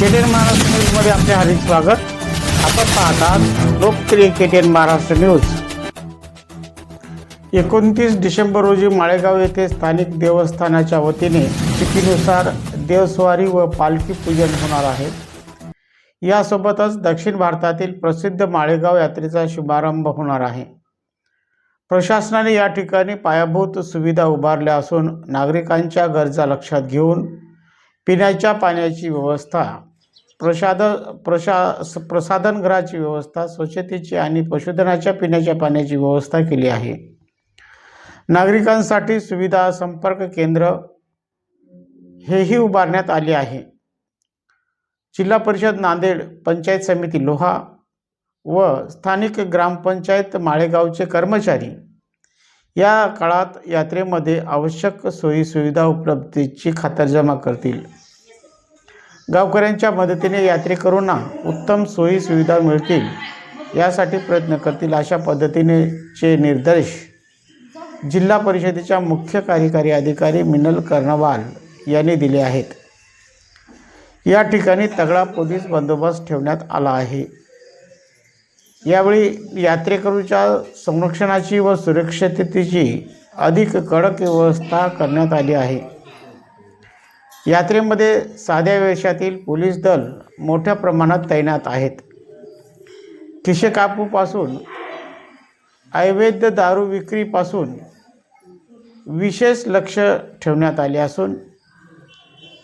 केटेन महाराष्ट्र न्यूजमध्ये आपले हार्दिक स्वागत. आपण पाहतात लोकप्रिय केटेन महाराष्ट्र न्यूज. एकोणतीस डिसेंबर रोजी माळेगाव येथे स्थानिक देवस्थानाच्या वतीने तिथीनुसार देवस्वारी व पालखी पूजन होणार आहे. यासोबतच दक्षिण भारतातील प्रसिद्ध माळेगाव यात्रेचा शुभारंभ होणार आहे. प्रशासनाने या ठिकाणी पायाभूत सुविधा उभारल्या असून नागरिकांच्या गरजा लक्षात घेऊन पिण्याच्या पाण्याची व्यवस्था प्रसाद प्रशा प्रसाधनगृहाची व्यवस्था स्वच्छतेची आणि पशुधनाच्या पिण्याच्या पाण्याची व्यवस्था केली आहे. नागरिकांसाठी सुविधा संपर्क केंद्र हेही उभारण्यात आले आहे. जिल्हा परिषद नांदेड पंचायत समिती लोहा व स्थानिक ग्रामपंचायत माळेगावचे कर्मचारी या काळात यात्रेमध्ये आवश्यक सोयीसुविधा उपलब्धीची खातरजमा करतील. गावकऱ्यांच्या मदतीने यात्रेकरूंना उत्तम सोयी सुविधा मिळतील यासाठी प्रयत्न करतील अशा पद्धतीनेचे निर्देश जिल्हा परिषदेच्या मुख्य कार्यकारी अधिकारी मिनल कर्णवाल यांनी दिले आहेत. या ठिकाणी तगडा पोलीस बंदोबस्त ठेवण्यात आला आहे. यावेळी यात्रेकरूच्या संरक्षणाची व सुरक्षिततेची अधिक कडक व्यवस्था करण्यात आली आहे. यात्रेमध्ये साध्या वेशातील पोलीस दल मोठ्या प्रमाणात तैनात आहेत. खिशेकापूपासून अवैध दारू विक्रीपासून विशेष लक्ष ठेवण्यात आले असून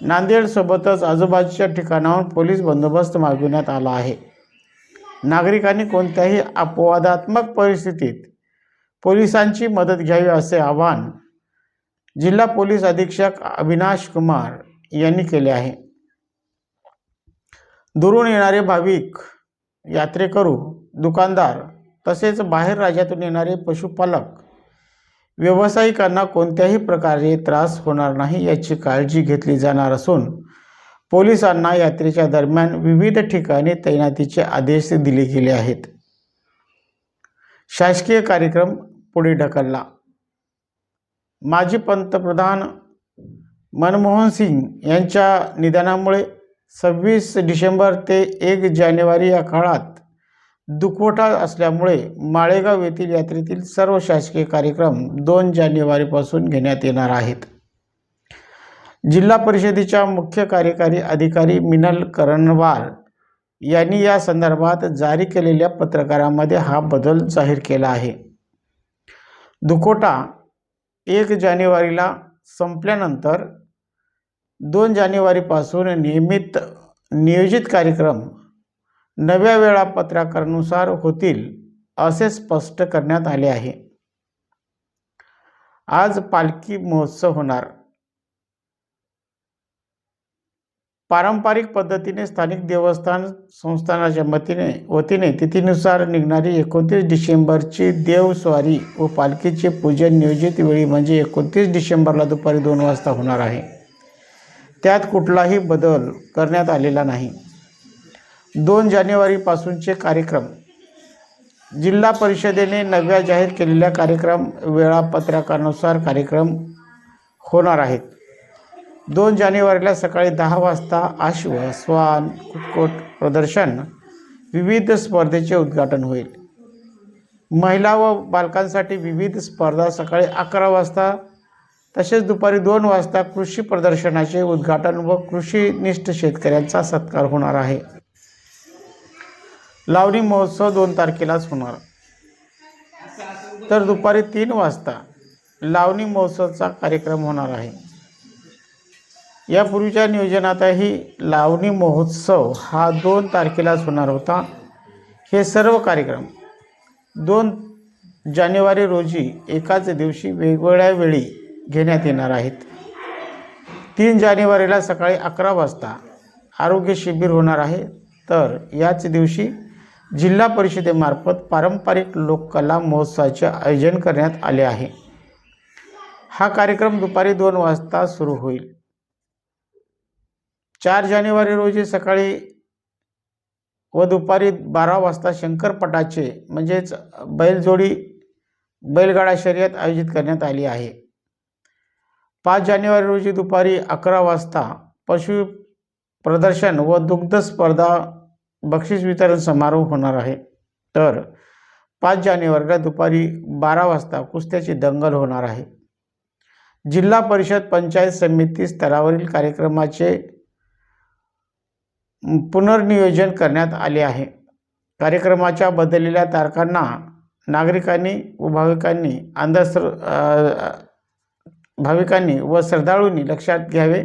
नांदेडसोबतच आजूबाजूच्या ठिकाणावर पोलीस बंदोबस्त मागविण्यात आला आहे. नागरिकांनी कोणत्याही अपवादात्मक परिस्थितीत पोलिसांची मदत घ्यावी असे आवाहन जिल्हा पोलीस अधीक्षक अविनाश कुमार यांनी केले आहे. दुरून येणारे भाविक यात्रेकरू दुकानदार तसेच बाहेर राज्यातून येणारे पशुपालक व्यावसायिकांना कोणत्याही प्रकारे त्रास होणार नाही याची काळजी घेतली जाणार असून पोलिसांना यात्रेच्या दरम्यान विविध ठिकाणी तैनातीचे आदेश दिले गेले आहेत. शासकीय कार्यक्रम पुढे ढकलला. माजी पंतप्रधान मनमोहन सिंग यांच्या निधनामुळे सव्वीस डिसेंबर ते एक जानेवारी या काळात दुखवटा असल्यामुळे माळेगाव येथील यात्रेतील सर्व शासकीय कार्यक्रम दोन जानेवारीपासून घेण्यात येणार आहेत. जिल्हा परिषदेच्या मुख्य कार्यकारी अधिकारी मिनल करणवाल यांनी या संदर्भात जारी केलेल्या पत्रकारामध्ये हा बदल जाहीर केला आहे. दुखोटा एक जानेवारीला संपल्यानंतर दोन जानेवारीपासून नियमित नियोजित कार्यक्रम नव्या वेळापत्रकानुसार होतील असे स्पष्ट करण्यात आले आहे. आज पालखी महोत्सव होणार. पारंपरिक पद्धतीने स्थानिक देवस्थान संस्थानाच्या मतीने वतीने तिथीनुसार निघणारी एकोणतीस डिसेंबरची देवस्वारी व पालखीचे पूजन नियोजित वेळी म्हणजे एकोणतीस डिसेंबरला दुपारी दोन वाजता होणार आहे. त्यात कुठलाही बदल करण्यात आलेला नाही. दोन जानेवारीपासूनचे कार्यक्रम. जिल्हा परिषदेने नव्या जाहीर केलेल्या कार्यक्रम वेळापत्रकानुसार कार्यक्रम होणार आहेत. दोन जानेवारीला सकाळी दहा वाजता आश्व स्वान कुक्कुट प्रदर्शन विविध स्पर्धेचे उद्घाटन होईल. महिला व बालकांसाठी विविध स्पर्धा सकाळी अकरा वाजता तसेच दुपारी दोन वाजता कृषी प्रदर्शनाचे उद्घाटन व कृषीनिष्ठ शेतकऱ्यांचा सत्कार होणार आहे. लावणी महोत्सव दोन तारखेलाच होणार. तर दुपारी तीन वाजता लावणी महोत्सवचा कार्यक्रम होणार आहे. यापूर्वीच्या नियोजनातही लावणी महोत्सव हा दोन तारखेलाच होणार होता. हे सर्व कार्यक्रम दोन जानेवारी रोजी एकाच दिवशी वेगवेगळ्या वेळी घेण्यात येणार आहेत. तीन जानेवारीला सकाळी अकरा वाजता आरोग्य शिबिर होणार आहे. तर याच दिवशी जिल्हा परिषदेमार्फत पारंपरिक लोककला महोत्सवाचे आयोजन करण्यात आले आहे. हा कार्यक्रम दुपारी दोन वाजता सुरू होईल. चार जानेवारी रोजी सकाळी व दुपारी बारा वाजता शंकरपटाचे म्हणजेच बैलजोडी बैलगाडा शर्यत आयोजित करण्यात आली आहे. पाच जानेवारी रोजी दुपारी अकरा वाजता पशु प्रदर्शन व दुग्ध स्पर्धा बक्षीस वितरण समारोह होणार आहे. तर पाच जानेवारीला दुपारी बारा वाजता कुस्त्याची दंगल होणार आहे. जिल्हा परिषद पंचायत समिती स्तरावरील कार्यक्रमाचे पुनर्नियोजन करण्यात आले आहे. कार्यक्रमाच्या बदललेल्या तारखांना नागरिकांनी व भाविकांनी अंधश्र भाविकांनी व श्रद्धाळूंनी लक्षात घ्यावे.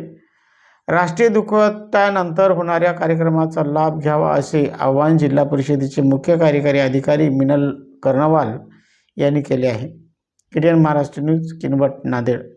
राष्ट्रीय दुखवत्यानंतर होणाऱ्या कार्यक्रमाचा लाभ घ्यावा असे आवाहन जिल्हा परिषदेचे मुख्य कार्यकारी अधिकारी मिनल कर्णवाल यांनी केले आहे. किडियन महाराष्ट्र न्यूज किनवट नांदेड